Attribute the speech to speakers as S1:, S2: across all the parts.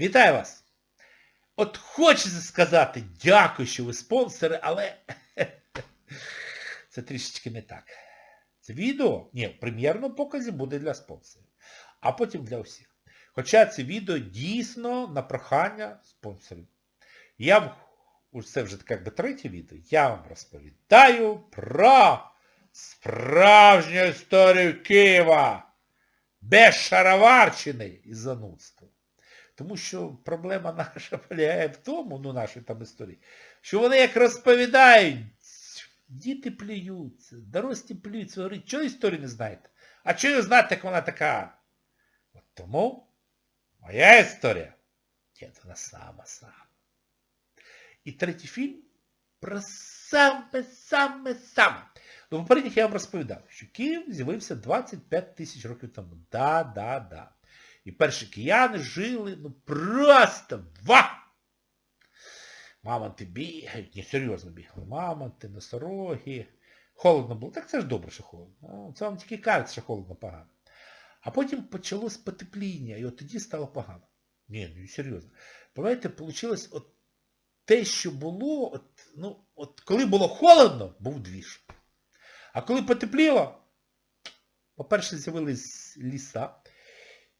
S1: Вітаю вас! От хочеться сказати дякую, що ви спонсори, але це трішечки не так. Це відео, ні, в прем'єрному показі буде для спонсорів, а потім для усіх. Хоча це відео дійсно на прохання спонсорів. Я це вже як би третє відео, я вам розповідаю про справжню історію Києва без шароварщини і занудства. Тому що проблема наша полягає в тому, ну нашої там історії, що вони як розповідають, діти плюються, дорослі плюються, говорять, чого історію не знаєте? А чого ви знаєте, як вона така? От тому моя історія, ні, вона сама-сама. І третій фільм про саме-саме-саме. Ну, попередніх я вам розповідав, що Київ з'явився 25 тисяч років тому. Да, да, да. І перші кияни жили, ну просто ва! Мамонти бігають, не серйозно бігали. Мамонти, носороги. Холодно було. Так це ж добре, що холодно. Це вам тільки кажуть, що холодно погано. А потім почалось потепління, і от тоді стало погано. Ні, ну серйозно. Пам'ятаєте, вийшло от те, що було, от, ну, от коли було холодно, був двіж. А коли потепліло, по-перше, з'явились ліса,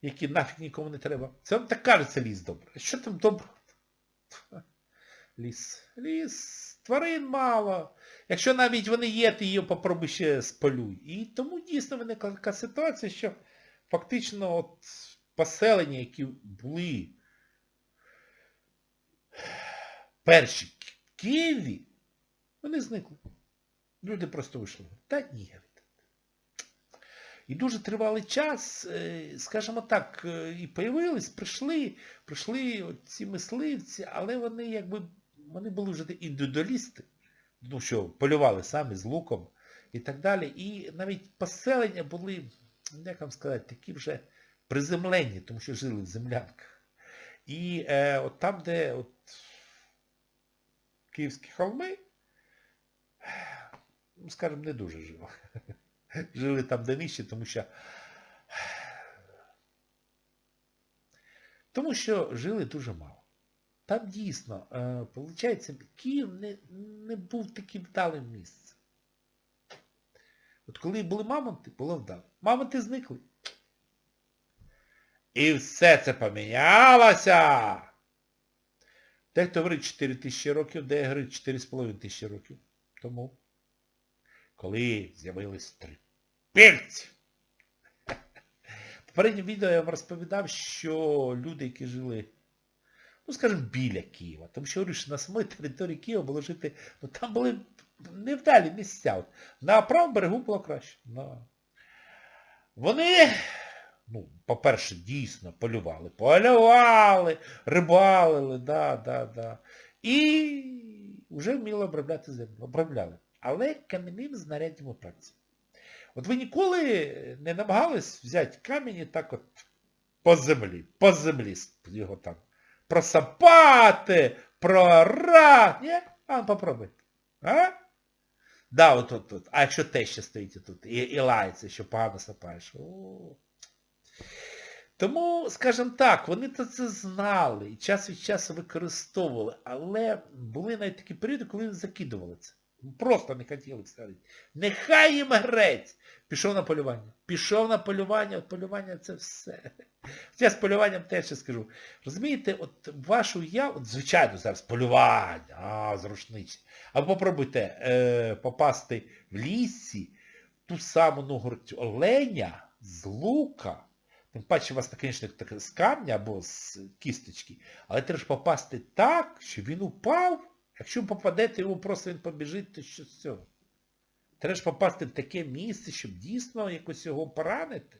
S1: які нафіг нікому не треба. Це вам так кажеться ліс добре. Що там доброго? Ліс. Ліс. Тварин мало. Якщо навіть вони є, ти її попробуй ще сполюй. І тому дійсно виникла така ситуація, що фактично от поселення, які були перші Києві, вони зникли. Люди просто вийшли. Та ні. І дуже тривалий час, е, скажімо так, е, і появились, прийшли, прийшли ці мисливці, але вони якби, вони були вже індивідуалісти, ну що, полювали самі з луком і так далі. І навіть поселення були, як вам сказати, такі вже приземлені, тому що жили в землянках. І е, от там, де от, Київські холми, ну, скажімо, не дуже жило. Жили там де нижче, тому що тому що жили дуже мало. Там дійсно, е, виходить, Київ не, не був таким вдалим місцем. От коли були мамонти, було вдало. Мамонти зникли. І все це помінялося. Дехто говорить 4 тисячі років, де говорить 4,5 тисячі років. Тому, коли з'явились три пільці. В попередньому відео я вам розповідав, що люди, які жили, ну скажімо, біля Києва, тому що говорю, що на самій території Києва було жити, ну там були невдалі місця. От, на правому берегу було краще. На... Вони, ну, по-перше, дійсно полювали. Полювали, рибалили, да, да, да. І вже вміли обробляти землю. Обробляли. Але кам'яним знаряддям у праці. От ви ніколи не намагались взяти камінь і так от по землі, по землі його там просапати, прорати. А ну попробуйте. А? Да, от, от, от. А якщо те ще стоїть тут і, і лається, що погано сапаєш. Тому, скажімо так, вони то це знали і час від часу використовували, але були навіть такі періоди, коли закидували це. Просто не хотіли ставити. Нехай їм грець. Пішов на полювання. Пішов на полювання, от полювання це все. Я з полюванням теж ще скажу. Розумієте, от вашу я, от звичайно зараз полювання, а, зручничне. А ви попробуйте е, попасти в лісі, ту саму говорить, оленя з лука. Тим паче у вас, таке з камня або з кісточки, але треба попасти так, щоб він упав. Якщо попадете, йому просто він побіжить, то що з цього? Треба ж попасти в таке місце, щоб дійсно якось його поранити.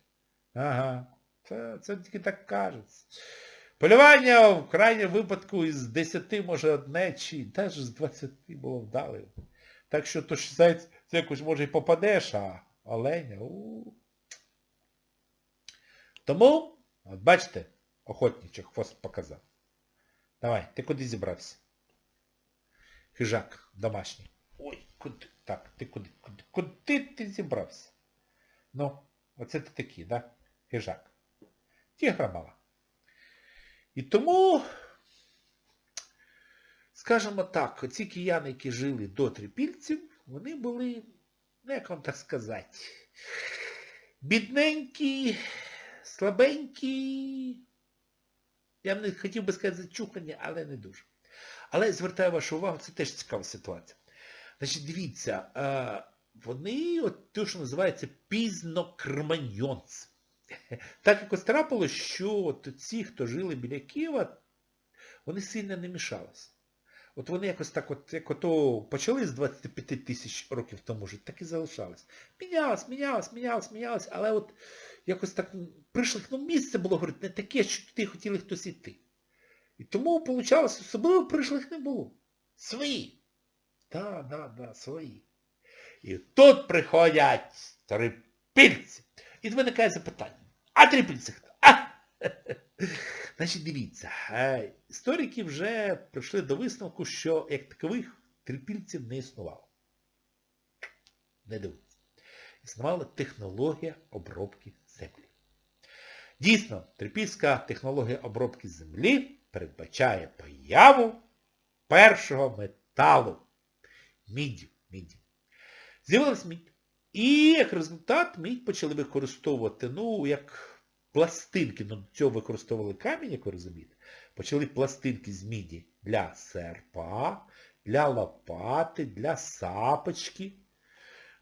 S1: Ага. Це, це тільки так кажеться. Полювання в крайньому випадку із 10, може, одне, чи навіть з 20 було вдалим. Так що то ж це якось може і попадеш, а оленя. У. Тому, от бачите, охотничок хвост показав. Давай, ти куди зібрався? Хижак домашній. Ой, куди? Так, ти куди? Куди, куди ти зібрався? Ну, оце ти такий, да? Хижак. Тігра мала. І тому, скажімо так, ці кияни, які жили до трипільців, вони були, ну як вам так сказати, бідненькі, слабенькі, я б не хотів би сказати зачухані, але не дуже. Але звертаю вашу увагу, це теж цікава ситуація. Значить, дивіться, е, вони, от те, що називається пізнокреманьонці. Так якось трапилось, що от ці, хто жили біля Києва, вони сильно не мішалися. От вони якось так, от, як ото почали з 25 тисяч років тому жити, так і залишались. Мінялось, мінялось, мінялось, мінялось, але от якось так прийшлих, ну місце було, говорить, не таке, що туди хотіли хтось іти. І тому, виходило, особливо прийшлих не було. Свої. Так, так, так, свої. І тут приходять трипільці. І виникає запитання. А трипільці хто? А? Значить, дивіться, е, історики вже прийшли до висновку, що як такових трипільців не існувало. Не дивіться. Існувала технологія обробки землі. Дійсно, трипільська технологія обробки землі передбачає появу першого металу. Міді. Міді. З'явилась мідь. І як результат мідь почали використовувати, ну, як пластинки, ну, до цього використовували камінь, як ви розумієте. Почали пластинки з міді для серпа, для лопати, для сапочки.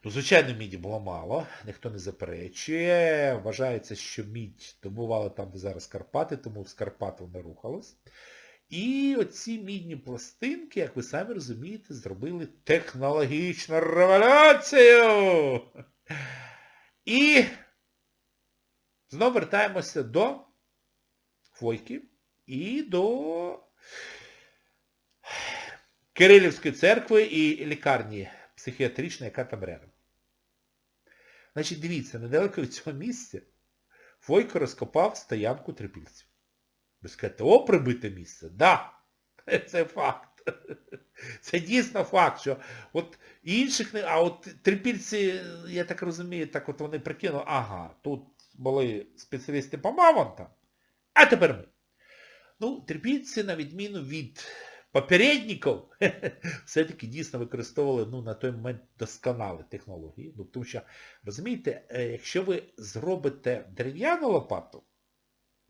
S1: Ну, звичайно, міді було мало, ніхто не заперечує. Вважається, що мідь добували там, де зараз Карпати, тому з Карпат вона рухалась. І оці мідні пластинки, як ви самі розумієте, зробили технологічну революцію. І знову вертаємося до Фойки і до Кирилівської церкви і лікарні психіатричної, яка там рядом. Значить, дивіться, недалеко від цього місця Фойко розкопав стоянку трипільців. Ви скажете, о, прибите місце. Да, це факт. Це дійсно факт, що от інших не... А от трипільці, я так розумію, так от вони прикинули, ага, тут були спеціалісти по мамонтам, а тепер ми. Ну, трипільці, на відміну від попередників, все-таки дійсно використовували ну, на той момент досконалі технології. Ну, тому що, розумієте, е, якщо ви зробите дерев'яну лопату,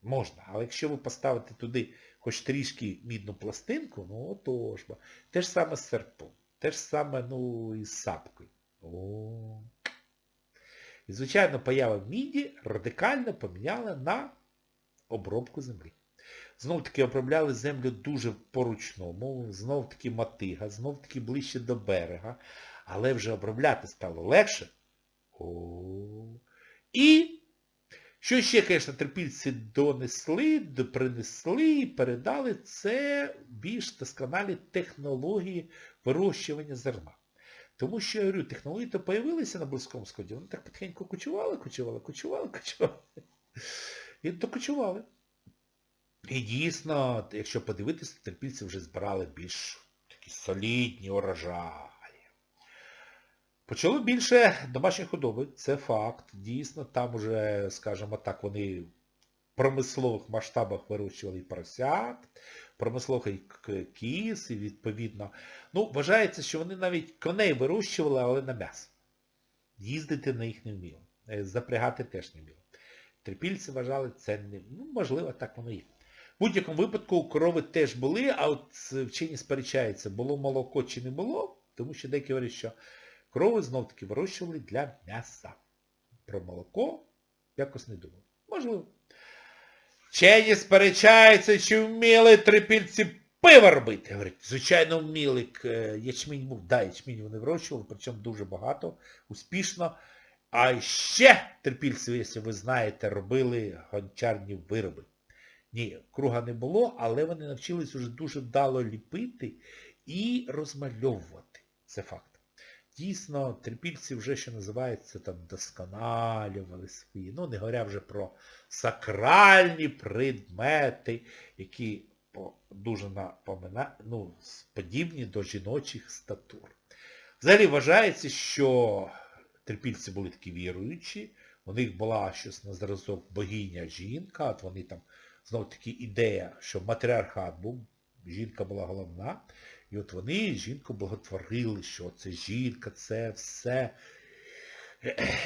S1: можна, але якщо ви поставите туди хоч трішки мідну пластинку, ну то ж. Те ж саме з серпом, те ж саме, ну, і з сапкою. О. І, звичайно, поява міді радикально поміняла на обробку землі. Знов таки обробляли землю дуже по-ручному, знов таки мотига, знов таки ближче до берега, але вже обробляти стало легше. О. І що ще, звісно, терпільці донесли, принесли і передали, це більш досконалі технології вирощування зерна. Тому що, я говорю, технології то появилися на Близькому Сході, вони так потихеньку кочували, кочували, кочували, кочували. І докочували. І дійсно, якщо подивитися, терпільці вже збирали більш такі солідні урожаї. Почали більше домашньої худоби, це факт. Дійсно, там уже, скажімо так, вони в промислових масштабах вирощували і поросят, промислових і кіз, і відповідно. Ну, вважається, що вони навіть коней вирощували, але на м'ясо. Їздити на їх не вміли. Е, Запрягати теж не вміли. Трипільці вважали, це не... Ну, можливо, так воно є. В будь-якому випадку корови теж були, а от вчені сперечаються, було молоко чи не було, тому що деякі говорять, що Корови знов-таки вирощували для м'яса. Про молоко якось не думав. Можливо. Вчені сперечаються, чи вміли трипільці пиво робити. Говорять, звичайно, вміли. Ячмінь був, да, ячмінь вони вирощували, причому дуже багато, успішно. А ще трипільці, якщо ви знаєте, робили гончарні вироби. Ні, круга не було, але вони навчились уже дуже вдало ліпити і розмальовувати. Це факт. Дійсно, трипільці вже, що називається, там досконалювали свої, ну, не говоря вже про сакральні предмети, які дуже напомина, ну, подібні до жіночих статур. Взагалі вважається, що трипільці були такі віруючі, у них була щось на зразок богиня жінка, от вони там знов таки ідея, що матріархат був, жінка була головна, і от вони жінку благотворили, що це жінка, це все.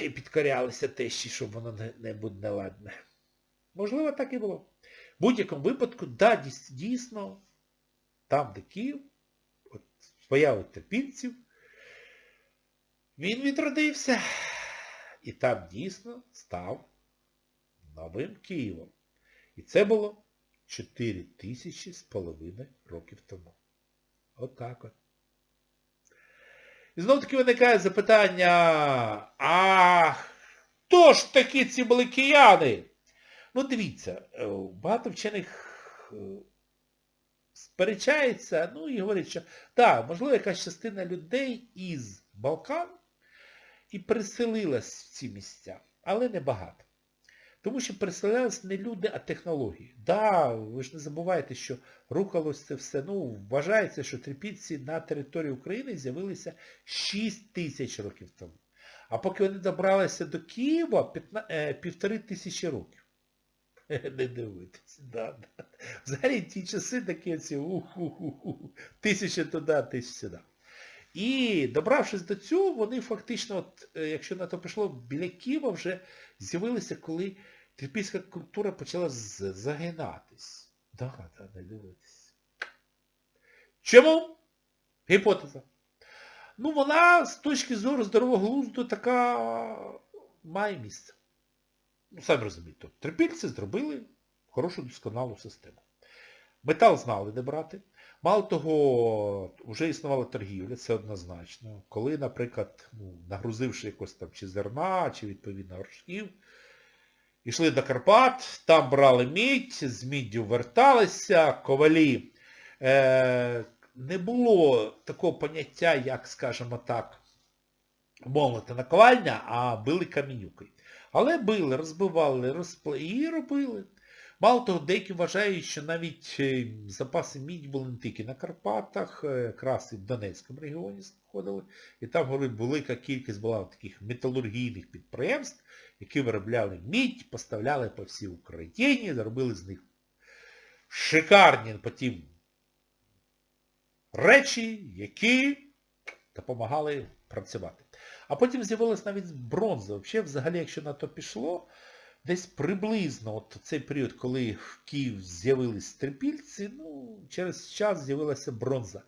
S1: І підкорялися тещі, щоб воно не, не буде неладне. Можливо, так і було. В будь-якому випадку, да, дійсно, там, де Київ, от, з появи терпільців, він відродився. І там дійсно став новим Києвом. І це було 4 тисячі з половиною років тому. От так от. І знов таки виникає запитання, а хто ж такі ці були кияни? Ну дивіться, е, багато вчених е, сперечається, ну і говорять, що так, можливо, якась частина людей із Балкан і переселилась в ці місця, але не багато. Тому що переселялись не люди, а технології. Да, ви ж не забувайте, що рухалось це все. Ну, вважається, що трипільці на території України з'явилися 6 тисяч років тому. А поки вони добралися до Києва, е, півтори тисячі років. Не дивитись, да, да. Взагалі ті часи такі ці уху-ху-ху. Тисяча туди, тисяча сюди. І добравшись до цього, вони фактично, от, е, якщо на то пішло, біля Києва вже з'явилися, коли трипільська культура почала загинатись. Да, да, не дивитись. Чому? Гіпотеза. Ну, вона з точки зору здорового глузду така має місце. Ну, самі розумієте, трипільці зробили хорошу досконалу систему. Метал знали, де брати. Мало того, вже існувала торгівля, це однозначно. Коли, наприклад, ну, нагрузивши якось там чи зерна, чи відповідно горшків, йшли до Карпат, там брали мідь, з міддю верталися, ковалі. Е, не було такого поняття, як, скажімо так, молота наковальня, а били камінюки. Але били, розбивали, розпли і робили. Мало того, деякі вважають, що навіть е, запаси мідь були не тільки на Карпатах, е, якраз і в Донецькому регіоні знаходили. І там, говорить, велика кількість була таких металургійних підприємств, які виробляли мідь, поставляли по всій Україні, зробили з них шикарні потім речі, які допомагали працювати. А потім з'явилась навіть бронза. Взагалі, якщо на то пішло, десь приблизно от цей період, коли в Київ з'явились трипільці, ну, через час з'явилася бронза.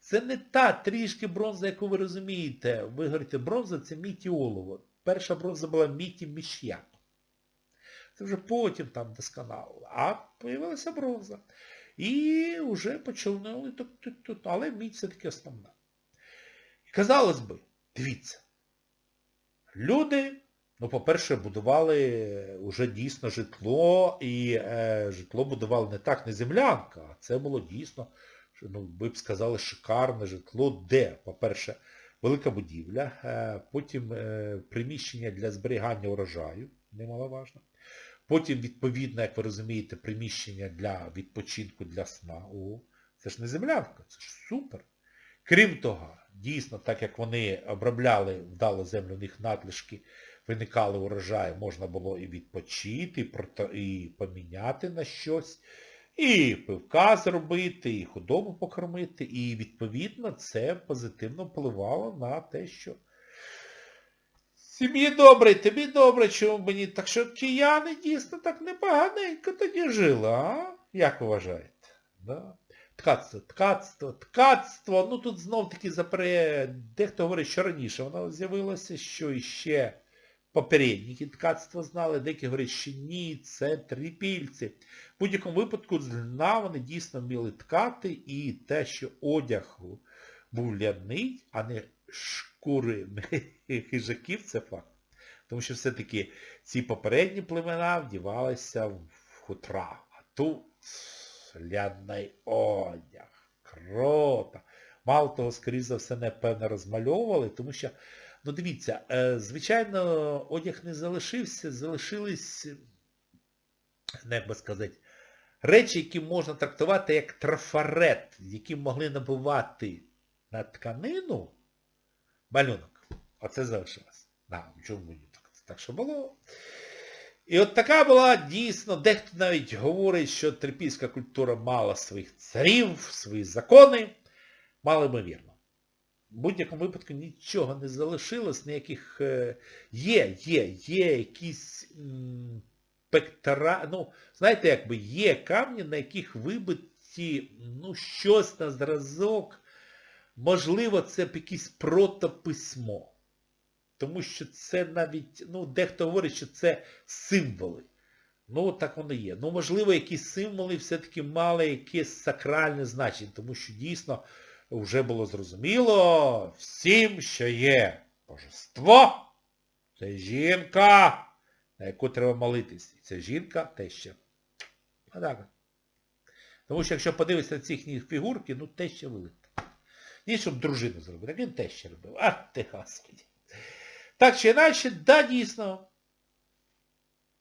S1: Це не та трішки бронза, яку ви розумієте. Ви говорите, бронза це мідь і олово. Перша бронза була мідь і. Це вже потім там досконало. А появилася бронза. І вже почали. Але мідь все-таки основна. Казалось би, дивіться, люди, ну, по-перше, будували вже дійсно житло, і е, житло будували не так, не землянка, а це було дійсно, ну, ви б сказали, шикарне житло, де, по-перше, велика будівля, е, потім е, приміщення для зберігання урожаю, немаловажно. Потім, відповідно, як ви розумієте, приміщення для відпочинку, для сна. О, це ж не землянка, це ж супер. Крім того, дійсно, так як вони обробляли вдало землю, у них надлишки, виникали урожаї, можна було і відпочити, і поміняти на щось, і пивка зробити, і худобу покормити, і відповідно це позитивно впливало на те, що Сім'ї добре, тобі добре, чому мені. Так що кияни дійсно так непоганенько тоді жили, а? Як ви вважаєте? Да? Ткацтво, ткацтво, ткацтво. Ну тут знов таки запре... Дехто говорить, що раніше воно з'явилося, що іще попередники ткацтва знали, деякі говорять, що ні, це трипільці. В будь-якому випадку льна вони дійсно вміли ткати, і те, що одяг був ляний, а не шкури хижаків, це факт. Тому що все-таки ці попередні племена вдівалися в хутра. А тут ляний одяг. Крота. Мало того, скоріше за все, напевно, розмальовували, тому що, ну дивіться, е, звичайно, одяг не залишився, залишились, ну, як би сказати, речі, які можна трактувати як трафарет, які могли набувати на тканину малюнок. Оце залишилось. Да, чому? Так, так що було. І от така була дійсно, дехто навіть говорить, що трипільська культура мала своїх царів, свої закони, мало ймовірно. В будь-якому випадку нічого не залишилось, ніяких е, є, є, є якісь пектора, ну, знаєте, якби є камні, на яких вибиті, ну, щось на зразок, можливо, це б якесь протописьмо. Тому що це навіть, ну, дехто говорить, що це символи. Ну, так воно є. Ну, можливо, якісь символи все-таки мали якесь сакральне значення, тому що дійсно вже було зрозуміло всім, що є божество, це жінка, на яку треба молитись. Ця жінка теща. А так. Тому що якщо подивитися на ці їхні фігурки, ну теща велика. Ні, щоб дружину зробити. Він теща робив. А ти господи. Так чи інакше, да, дійсно.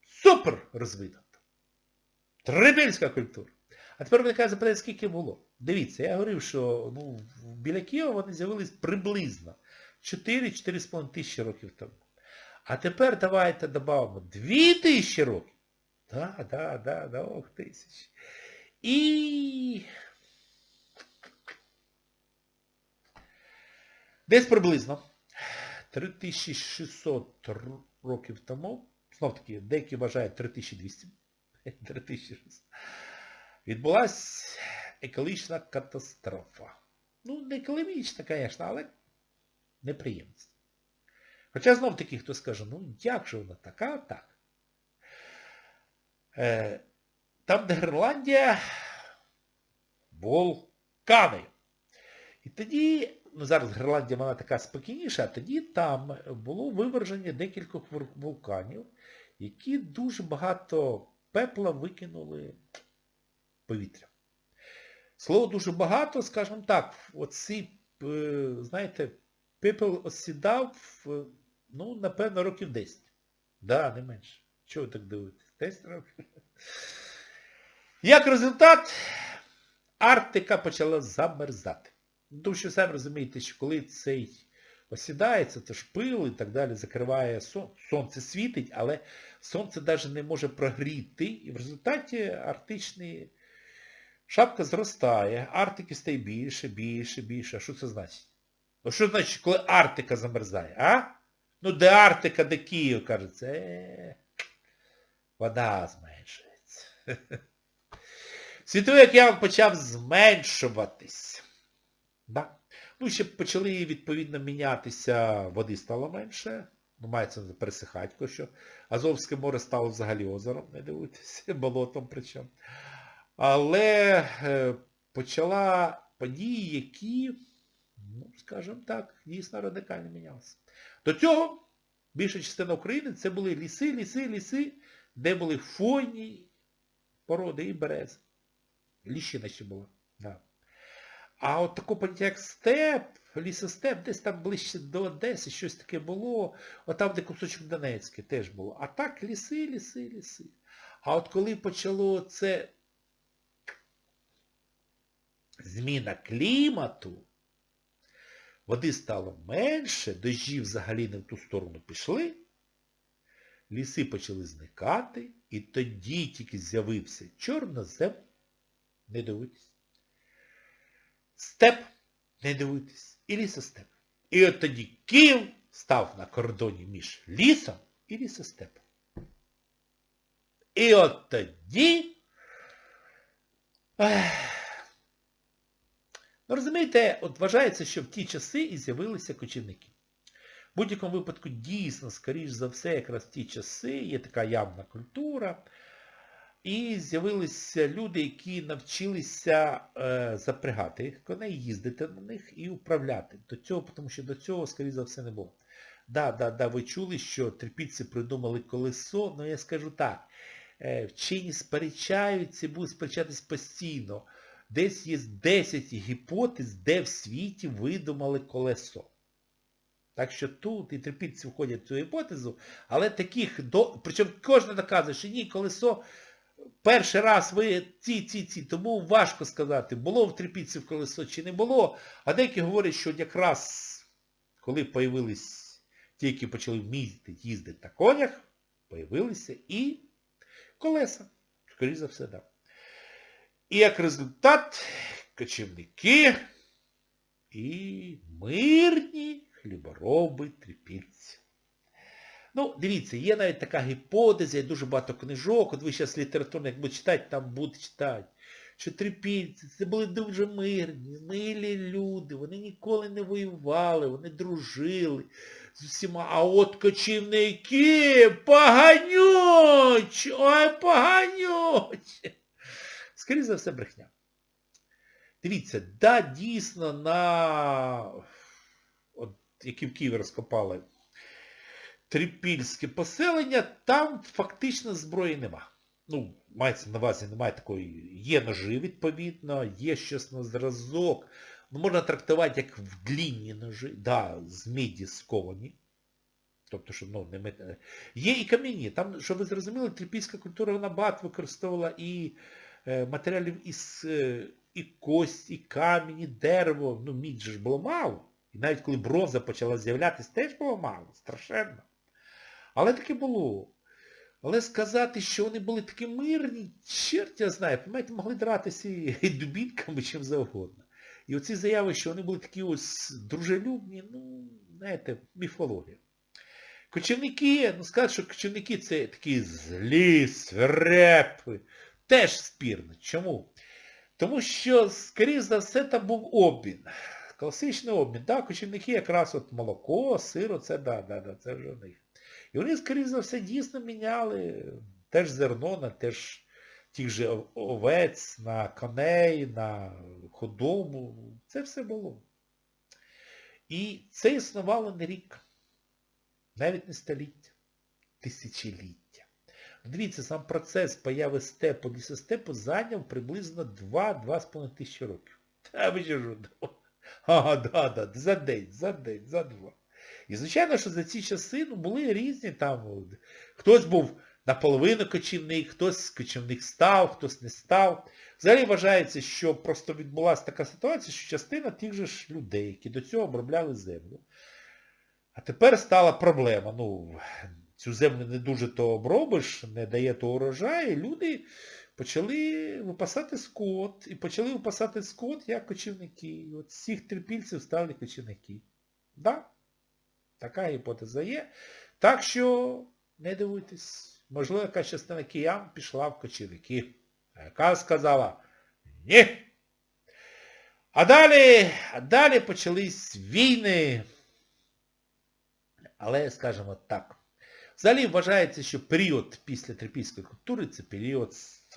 S1: Супер розвинута. Трипільська культура. А тепер виникає запитання, скільки було. Дивіться, я говорив, що ну, біля Києва вони з'явились приблизно 4-4,5 тисячі років тому. А тепер давайте додамо 2 тисячі років. Так, так, так, да, ох, тисяч. І десь приблизно 3600 років тому, знов таки, деякі вважають 3200, 3600, відбулась екологічна катастрофа. Ну, не екологічна, звісно, але неприємність. Хоча знов таки хто скаже, ну як же вона така, так. Е, там, де Гренландія, вулкани. І тоді, зараз Гренландія вона така спокійніша, а тоді там було виверження декількох вулканів, які дуже багато пепла викинули повітря. Слово дуже багато, скажімо так, оці, е, знаєте, пепел осідав, ну, напевно, років 10. Да, не менше. Чого ви так дивитесь? 10 років. Як результат, Арктика почала замерзати. Ну, Тому що самі розумієте, що коли цей осідається, то ж пил і так далі закриває сон. Сонце світить, але сонце навіть не може прогріти. І в результаті арктичний шапка зростає, Арктики стає більше, більше, більше. А що це значить? Ну що значить, коли Арктика замерзає, а? Ну де Арктика, де Київ, кажеться. Е, вода зменшується. Світовий океан почав зменшуватись. Да. Ну, ще почали, відповідно, мінятися, води стало менше. Ну, мається пересихати, що. Азовське море стало взагалі озером, не дивитися, болотом причому. Але е, почала події, які, ну, скажімо так, дійсно радикально мінялися. До цього більша частина України це були ліси, ліси, ліси, де були фойні породи і берези. Ліщина ще була. А от таке поняття, як степ, лісостеп, десь там ближче до Одеси, щось таке було, от там, де кусочок Донецький теж було. А так ліси, ліси, ліси. А от коли почало це зміна клімату, води стало менше, дощі взагалі не в ту сторону пішли, ліси почали зникати, і тоді тільки з'явився чорнозем, не дивитись, степ, не дивитись, і лісостеп. І от тоді Київ став на кордоні між лісом і лісостепом. І от тоді... Ну, розумієте, от вважається, що в ті часи і з'явилися кочівники. В будь-якому випадку дійсно, скоріш за все, якраз в ті часи є така явна культура. І з'явилися люди, які навчилися е, запрягати коней, їздити на них і управляти. До цього, тому що до цього, скоріш за все, не було. Да, да, да, ви чули, що трипільці придумали колесо, але я скажу так, е, вчені сперечаються будуть сперечатись постійно. Десь є 10 гіпотез, де в світі видумали колесо. Так що тут і трипільці входять в цю гіпотезу, але таких, до... причому кожен доказує, що ні, колесо перший раз ви ці, ці, ці, тому важко сказати, було в трипільців колесо чи не було, а деякі говорять, що якраз коли появились ті, які почали вміти їздити на конях, появилися і колеса. Скоріше за все, да. І як результат, кочівники і мирні хлібороби трипільці. Ну, дивіться, є навіть така гіпотеза, є дуже багато книжок, от ви зараз літературно, як будете читати, там будете читати, що трипільці це були дуже мирні, милі люди, вони ніколи не воювали, вони дружили з усіма. А от кочівники поганють! Ой, поганють! Скоріше за все, брехня. Дивіться, да, дійсно на... От, які в Києві розкопали трипільське поселення, там фактично зброї нема. Ну, мається на увазі, немає такої, є ножи, відповідно, є щось на зразок. Ну, можна трактувати як в длінні ножи, да, з міді сковані. Тобто, що, ну, не мет... Є і кам'яні. Там, щоб ви зрозуміли, трипільська культура, вона багато використовувала і е, матеріалів із е, і кость, і камінь, і дерево. Ну, мідь же ж було мало. І навіть коли бронза почала з'являтися, теж було мало, страшенно. Але таке було. Але сказати, що вони були такі мирні, чорт я знаю, пам'ятаєте, могли дратися і дубінками чим завгодно. І оці заяви, що вони були такі ось дружелюбні, ну, знаєте, міфологія. Кочівники, ну сказати, що кочівники це такі злі, свирепи, теж спірно. Чому? Тому що, скоріш за все, там був обмін. Класичний обмін. Так, кочівники якраз от молоко, сиро, це да, да, да, це вже в них. І вони, скоріш за все, дійсно міняли теж зерно на теж тих же овець, на коней, на худобу. Це все було. І це існувало не рік. Навіть не століття. Тисячоліття. Дивіться, сам процес появи степу, лісостепу зайняв приблизно 2-2,5 тисячі років. Та ви ж? Ага, да, да, за день, за день, за два. І звичайно, що за ці часи ну, були різні там. Хтось був наполовину кочівник, хтось кочівник став, хтось не став. Взагалі вважається, що просто відбулася така ситуація, що частина тих же ж людей, які до цього обробляли землю. А тепер стала проблема. Ну, цю землю не дуже то обробиш, не дає то урожаю, і люди почали випасати скот. І почали випасати скот як кочівники. І от з цих трипільців стали кочівники. Да? Така гіпотеза є. Так що не дивуйтесь. Можливо, якась частина киян пішла в кочівники. Яка сказала ні. А далі, а далі почались війни. Але, скажімо так, взагалі вважається, що період після трипільської культури це період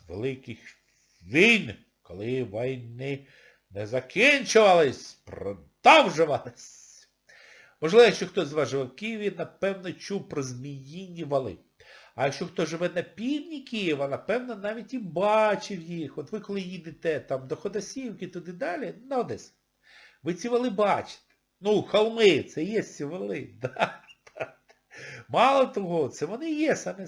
S1: великих війн, коли війни не закінчувались, продовжувались. Можливо, якщо хтось з вас живе в Києві, напевно, чув про зміїні вали. А якщо хто живе на півдні Києва, напевно, навіть і бачив їх. От ви коли їдете там до Ходосівки, туди далі, на Одесу, ви ці вали бачите. Ну, холми, це є ці вали. Мало того, це вони є саме.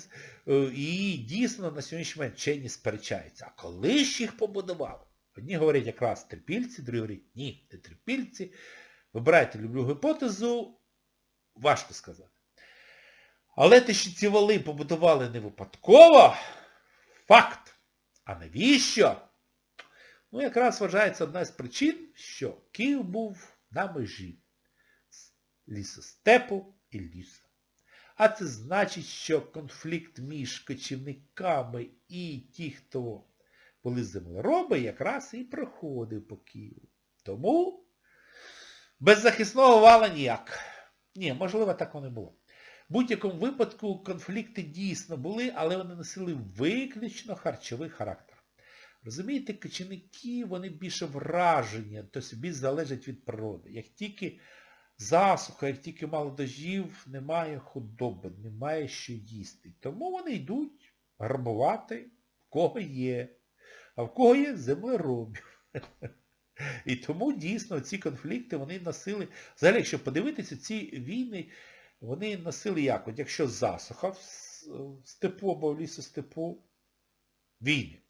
S1: І дійсно на сьогоднішній момент вчені сперечаються. А коли ж їх побудували? Одні говорять якраз трипільці, другі говорять, ні, не трипільці. Вибирайте люблю гіпотезу, важко сказати. Але те, що ці вали побудували не випадково, факт. А навіщо? Ну, якраз вважається одна з причин, що Київ був на межі лісостепу і лісу. А це значить, що конфлікт між кочівниками і ті, хто були землероби, якраз і проходив по Києву. Тому без захисного вала ніяк. Ні, можливо, так воно було. В будь-якому випадку конфлікти дійсно були, але вони носили виключно харчовий характер. Розумієте, кочівники, вони більше враження, то собі залежать від природи. Як тільки засуха, як тільки мало дождів, немає худоби, немає що їсти. Тому вони йдуть грабувати, в кого є, а в кого є землеробів. І тому дійсно ці конфлікти вони носили, взагалі, якщо подивитися, ці війни, вони носили як? От якщо засуха в степу або в лісостепу, війни.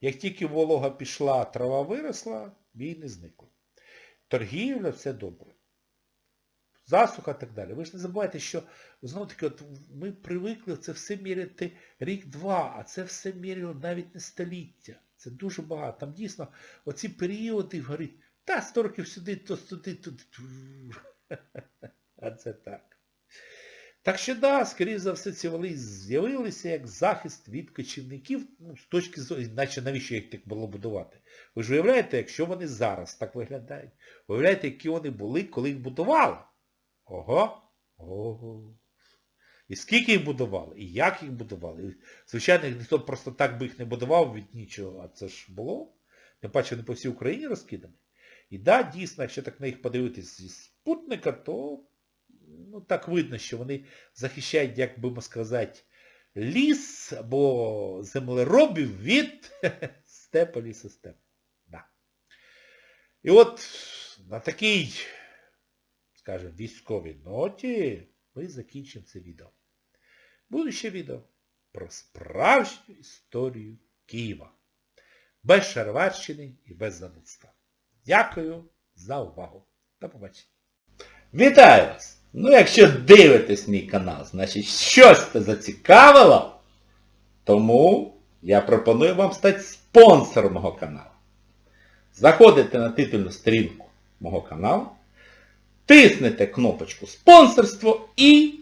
S1: Як тільки волога пішла, трава виросла, війни зникли. Торгівля, все добре. засуха і так далі. Ви ж не забувайте, що знову таки, от ми привикли це все міряти рік-два, а це все міряє навіть не століття. Це дуже багато. Там дійсно оці періоди говорить, та 100 років сюди, то туди, туди. А це так. Так що да, скоріше за все, ці вали з'явилися як захист від кочівників, ну, з точки зору, іначе навіщо їх так було будувати? Ви ж уявляєте, якщо вони зараз так виглядають, уявляєте, які вони були, коли їх будували? Ого, ого. І скільки їх будували, і як їх будували. І, звичайно, ніхто просто так би їх не будував від нічого, а це ж було. Тим паче вони по всій Україні розкидані. І да, дійсно, якщо так на їх подивитись зі спутника, то ну, так видно, що вони захищають, як би ми сказати, ліс або землеробів від степу лісостепу. Да. І от на такій, скажімо, військовій ноті ми закінчимо це відео. Буде ще відео про справжню історію Києва. Без Шароварщини і без занудства. Дякую за увагу. До побачення.
S2: Вітаю вас! Ну якщо дивитесь мій канал, значить щось це зацікавило, тому я пропоную вам стати спонсором мого каналу. Заходите на титульну сторінку мого каналу, тиснете кнопочку спонсорство і